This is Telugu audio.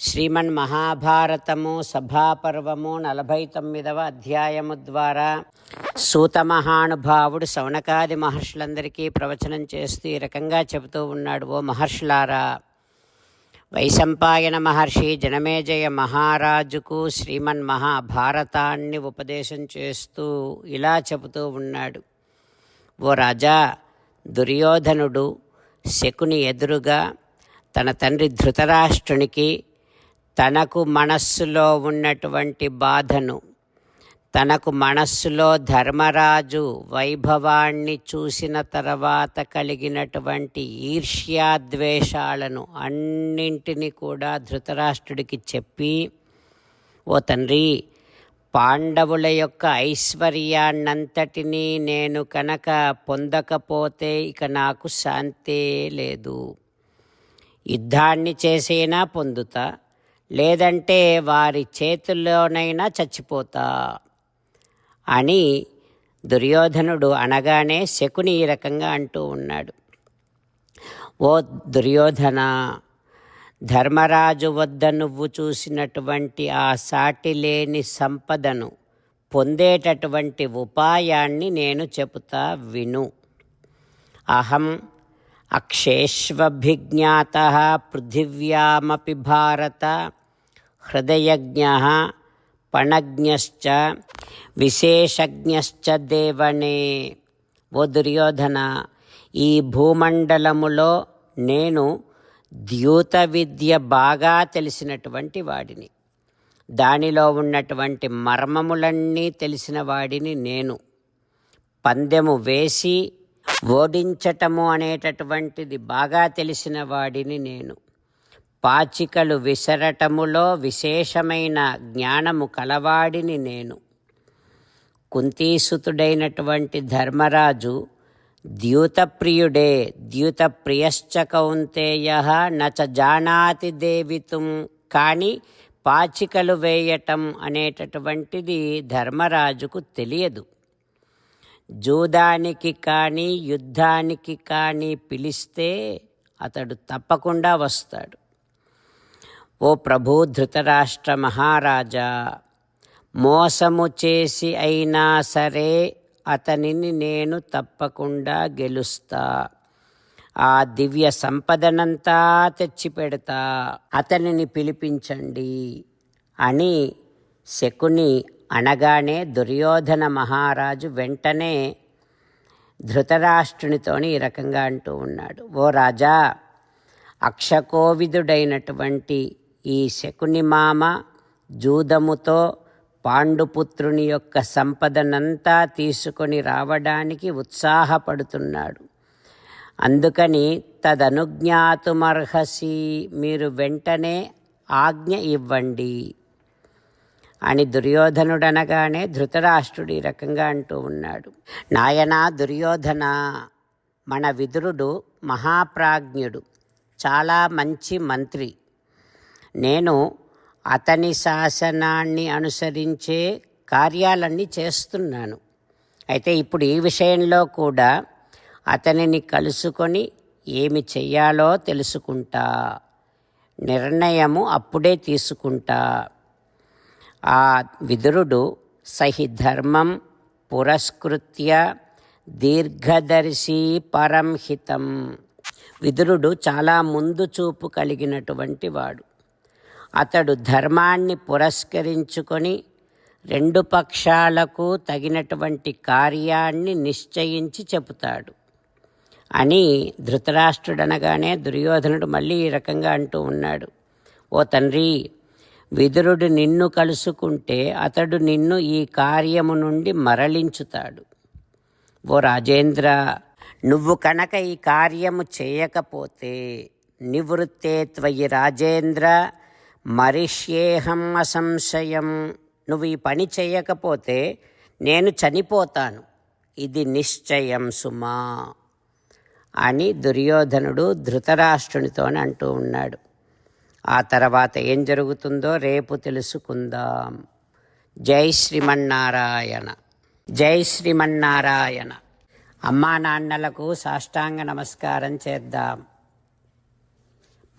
శ్రీమన్ మహాభారతము సభాపర్వము నలభై తొమ్మిదవ అధ్యాయము ద్వారా సూత మహానుభావుడు శౌనకాది మహర్షులందరికీ ప్రవచనం చేస్తూ ఈ రకంగా చెబుతూ ఉన్నాడు ఓ మహర్షులారా వైశంపాయన మహర్షి జనమేజయ మహారాజుకు శ్రీమన్ మహాభారతాన్ని ఉపదేశం చేస్తూ ఇలా చెబుతూ ఉన్నాడు. ఓ రాజా దుర్యోధనుడు శకుని ఎదురుగా తన తండ్రి ధృతరాష్ట్రునికి తనకు మనస్సులో ఉన్నటువంటి బాధను తనకు మనస్సులో ధర్మరాజు వైభవాన్ని చూసిన తర్వాత కలిగినటువంటి ఈర్ష్యాద్వేషాలను అన్నింటినీ కూడా ధృతరాష్ట్రుడికి చెప్పి ఓ తండ్రి పాండవుల యొక్క ఐశ్వర్యాన్నంతటినీ నేను కనుక పొందకపోతే ఇక నాకు శాంతే లేదు. యుద్ధాన్ని చేసేనా పొందుతా లేదంటే వారి చేతుల్లోనైనా చచ్చిపోతా అని దుర్యోధనుడు అనగానే శకుని ఈ రకంగా అంటూ ఉన్నాడు. ఓ దుర్యోధన ధర్మరాజు వద్ద నువ్వు చూసినటువంటి ఆ సాటి లేని సంపదను పొందేటటువంటి ఉపాయాన్ని నేను చెబుతా విను. అహం అక్షేష్వభిజ్ఞాత పృథివ్యామపి భారత హృదయజ్ఞ పణజ్ఞశ్చ విశేషజ్ఞశ్చ దేవనే. ఓ దుర్యోధన ఈ భూమండలములో నేను ద్యూత విద్య బాగా తెలిసినటువంటి వాడిని. దానిలో ఉన్నటువంటి మర్మములన్నీ తెలిసిన వాడిని నేను. పందెము వేసి ఓడించటము అనేటటువంటిది బాగా తెలిసిన వాడిని నేను. పాచికలు విసరటములో విశేషమైన జ్ఞానము కలవాడిని నేను. కుంతీసుతుడైనటువంటి ధర్మరాజు ద్యూతప్రియుడే ద్యూతప్రియశ్చ కౌంతేయ నచ జానాతి దేవితుం. కానీ పాచికలు వేయటం అనేటటువంటిది ధర్మరాజుకు తెలియదు. జూదానికి కానీ యుద్ధానికి కానీ పిలిస్తే అతడు తప్పకుండా వస్తాడు. ఓ ప్రభు ధృతరాష్ట్ర మహారాజా మోసము చేసి అయినా సరే అతనిని నేను తప్పకుండా గెలుస్తా. ఆ దివ్య సంపదనంతా తెచ్చిపెడతా. అతనిని పిలిపించండి అని శకుని అనగానే దుర్యోధన మహారాజు వెంటనే ధృతరాష్ట్రునితోని ఈ రకంగా అంటూ ఉన్నాడు. ఓ రాజా అక్షకోవిదుడైనటువంటి ఈ శకుని మామ జూదముతో పాండుపుత్రుని యొక్క సంపదనంతా తీసుకొని రావడానికి ఉత్సాహపడుతున్నాడు. అందుకని తదనుజ్ఞాతుమర్హసి మీరు వెంటనే ఆజ్ఞ ఇవ్వండి అని దుర్యోధనుడనగానే ధృతరాష్ట్రుడు ఈ రకంగా అంటూ ఉన్నాడు. నాయనా దుర్యోధన మన విదురుడు మహాప్రాజ్ఞుడు చాలా మంచి మంత్రి. నేను అతని శాసనాన్ని అనుసరించే కార్యాలన్నీ చేస్తున్నాను. అయితే ఇప్పుడు ఈ విషయంలో కూడా అతనిని కలుసుకొని ఏమి చెయ్యాలో తెలుసుకుంటా. నిర్ణయము అప్పుడే తీసుకుంటా. ఆ విదురుడు సహి ధర్మం పురస్కృత్య దీర్ఘదర్శి పరంహితం విదురుడు చాలా ముందు చూపు కలిగినటువంటి వాడు. అతడు ధర్మాన్ని పురస్కరించుకొని రెండు పక్షాలకు తగినటువంటి కార్యాన్ని నిశ్చయించి చెబుతాడు. అని ధృతరాష్ట్రుడనగానే దుర్యోధనుడు మళ్ళీ ఈ రకంగా అంటూ ఉన్నాడు. ఓ తండ్రి విదురుడు నిన్ను కలుసుకుంటే అతడు నిన్ను ఈ కార్యము నుండి మరలించుతాడు. ఓ రాజేంద్ర నువ్వు కనుక ఈ కార్యము చేయకపోతే నివృత్తే త్వయి రాజేంద్ర మరిష్యేహం అసంశయం. నువ్వు ఈ పని చేయకపోతే నేను చనిపోతాను. ఇది నిశ్చయం సుమా అని దుర్యోధనుడు ధృతరాష్ట్రునితో అంటూ ఉన్నాడు. ఆ తర్వాత ఏం జరుగుతుందో రేపు తెలుసుకుందాం. జై శ్రీమన్నారాయణ. జై శ్రీమన్నారాయణ. అమ్మా నాన్నలకు సాష్టాంగ నమస్కారం చేద్దాం.